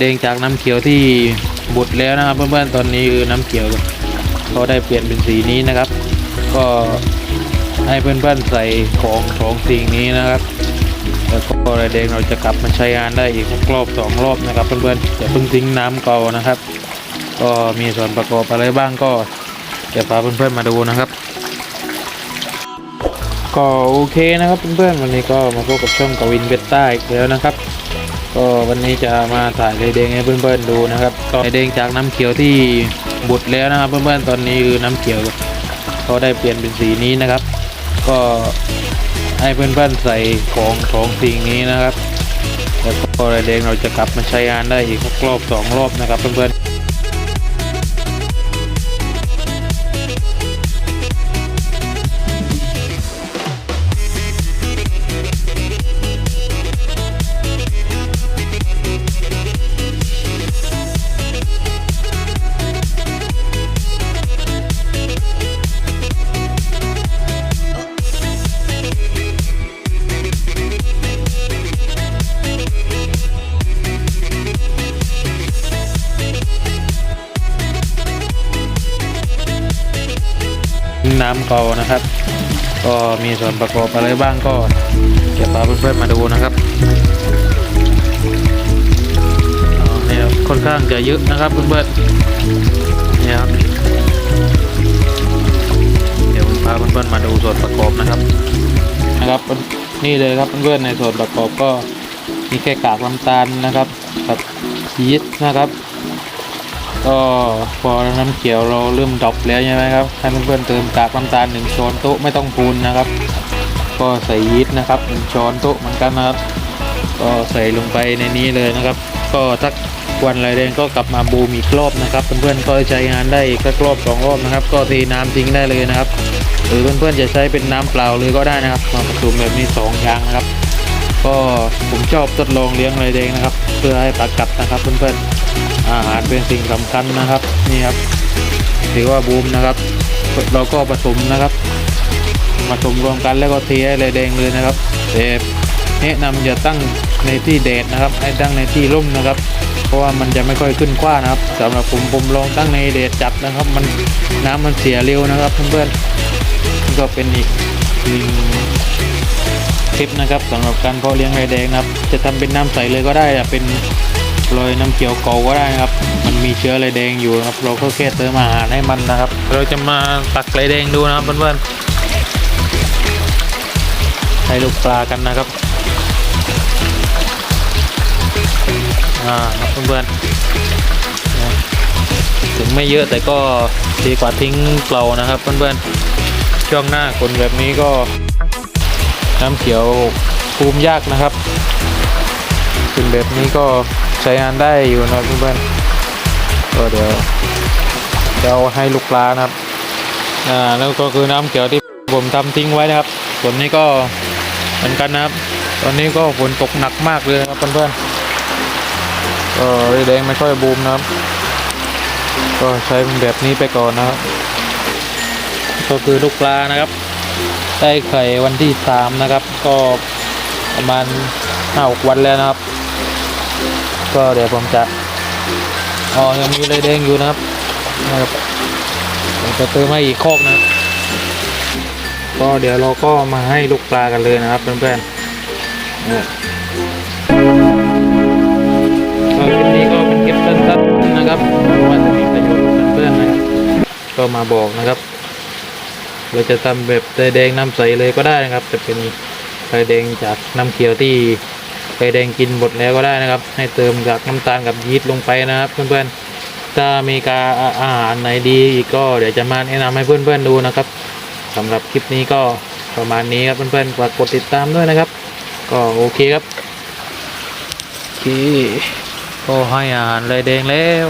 แดงจากน้ำเขียวที่บดแล้วนะครับ เพื่อนๆตอนนี้คือน้ำเขียวเขาได้เปลี่ยนเป็นสีนี้นะครับ ก็ให้เพื่อนๆใส่ของสองสิ่งนี้นะครับแล้วก็ลายแดงเราจะกลับมาใช้งานได้อีกสักรอบสองรอบนะครับ เพื่อนๆอย่าเพิ่งทิ้งน้ำเก่านะครับ ก็มีส่วนประกอบอะไรบ้างก็จะพาเพื่อนๆมาดูนะครับ ก็โอเคนะครับเพื่อนๆวันนี้ก็มาพบกับช่องกวินเบต้าอีกแล้วนะครับ ก็วันนี้จะมาถ่ายไรเด้งให้เพื่อนๆดูนะครับก็ไรเด้งจากน้ำเขียวที่บดแล้วนะครับเพื่อนๆตอนนี้คือน้ำเขียวเขาได้เปลี่ยนเป็นสีนี้นะครับ ก็ให้เพื่อนๆใส่ของของสิ่งนี้นะครับแล้วก็ไรเด้งเราจะกลับมาใช้งานได้อีกสักรอบสองรอบนะครับเพื่อนๆ น้ำเก่านะครับ ก็มีส่วนประกอบอะไรบ้างก็เก็บพาเพื่อนๆมาดูนะครับเนี่ยครับค่อนข้างจะเยอะนะครับเพื่อนๆเนี่ยครับเดี๋ยวพาเพื่อนๆมาดูส่วนประกอบนะครับ นะครับนี่เลยครับเพื่อนๆในส่วนประกอบก็มีแค่กากน้ำตาลนะครับกับยีสต์นะครับ ก็พอน้ำเขียวเราเริ่มดรอปแล้วใช่ไหมครับให้เพื่อนๆเติมกากน้ำตาลหนึ่งช้อนโต๊ะไม่ต้องพูนนะครับ ก็ใส่ยีสต์นะครับหนึ่งช้อนโต๊ะเหมือนกันนะครับ ก็ใส่ลงไปในนี้เลยนะครับ ก็สักวันไรแดงก็กลับมาบูมอีกรอบนะครับ เพื่อนๆก็ใช้งานได้กสักรอบสองรอบนะครับ ก็เทน้ำทิ้งได้เลยนะครับ หรือเพื่อนๆจะใช้เป็นน้ำเปล่าเลยก็ได้นะครับมาผสมแบบนี้สองอย่างนะครับ ก็ผมชอบทดลองเลี้ยงไรแดงนะครับ เพื่อให้ปลากัดนะครับเพื่อนๆอาหารเป็นสิ่งสำคัญนะครับนี่ครับถือว่าบูมนะครับ เราก็ผสมนะครับผสมรวมกันแล้วก็เทให้เลยแดงเลยนะครับแต่แนะนำอย่าตั้งในที่แดดนะครับ ให้ตั้งในที่ร่มนะครับ เพราะว่ามันจะไม่ค่อยขึ้นคว้านะครับสำหรับผมผมลองตั้งในแดดจัดนะครับ มันน้ำมันเสียเร็วนะครับเพื่อนๆก็เป็นอีก หนึ่งคลิปนะครับสำหรับการเพาะเลี้ยงไรแดงนะครับ จะทำเป็นน้ำใสเลยก็ได้เป็นโรยน้ำเขียวเก่าก็ได้นะครับ มันมีเชื้อไรแดงอยู่นะครับ เราก็แค่เติมอาหารให้มันนะครับ เราจะมาตักไรแดงดูนะครับเพื่อนๆให้ลูกปลากันนะครับอ่าเพื่อนๆถึงไม่เยอะแต่ก็ดีกว่าทิ้งเปล่านะครับเพื่อนๆ ช่วงหน้าคนแบบนี้ก็น้ำเขียวภูมิยากนะครับเป็นแบบนี้ก็ใช้งานได้อยู่นะเพื่อนๆก็เดี๋ยวเดี๋ยวให้ลูกปลานะครับอ่าแล้วก็คือน้ำเขียวที่ผมทำทิ้งไว้นะครับส่วนนี้ก็เหมือนกันนะครับ ตอนนี้ก็ฝนตกหนักมากเลยนะครับเพื่อนๆก็แดงไม่ค่อยบูมนะครับ ก็ใช้เป็นแบบนี้ไปก่อนนะครับ ก็คือลูกปลานะครับ ได้ไข่วันที่สามนะครับ ก็ประมาณห้าหกวันแล้วนะครับ ก็เดี๋ยวผมจะอ๋อยังมีเลยแดงอยู่นะครับนะครับผมจะเติมให้อีกโคอกนะก็เดี๋ยวเราก็มาให้ลูกปลากันเลยนะครับเพื่อนๆเนี่ยก็คลิปนี้ก็เป็นคลิปสั้นๆนะครับว่าจะมีประโยชน์กับเพื่อนๆนะก็มาบอกนะครับ เราจะทำแบบไข่แดงน้ำใสเลยก็ได้นะครับ จะเป็นไข่แดงจากน้ำเขียวที่ไข่แดงกินหมดแล้วก็ได้นะครับ ให้เติมจากน้ำตาลกับยีสต์ลงไปนะครับเพื่อนๆถ้ามีการอาหารไหนดีอีกก็เดี๋ยวจะมาแนะนำให้เพื่อนๆดูนะครับสำหรับคลิปนี้ก็ประมาณนี้ครับเพื่อนๆฝากกดติดตามด้วยนะครับ ก็โอเคครับโอเคก็ให้อาหารเลยแดงแล้ว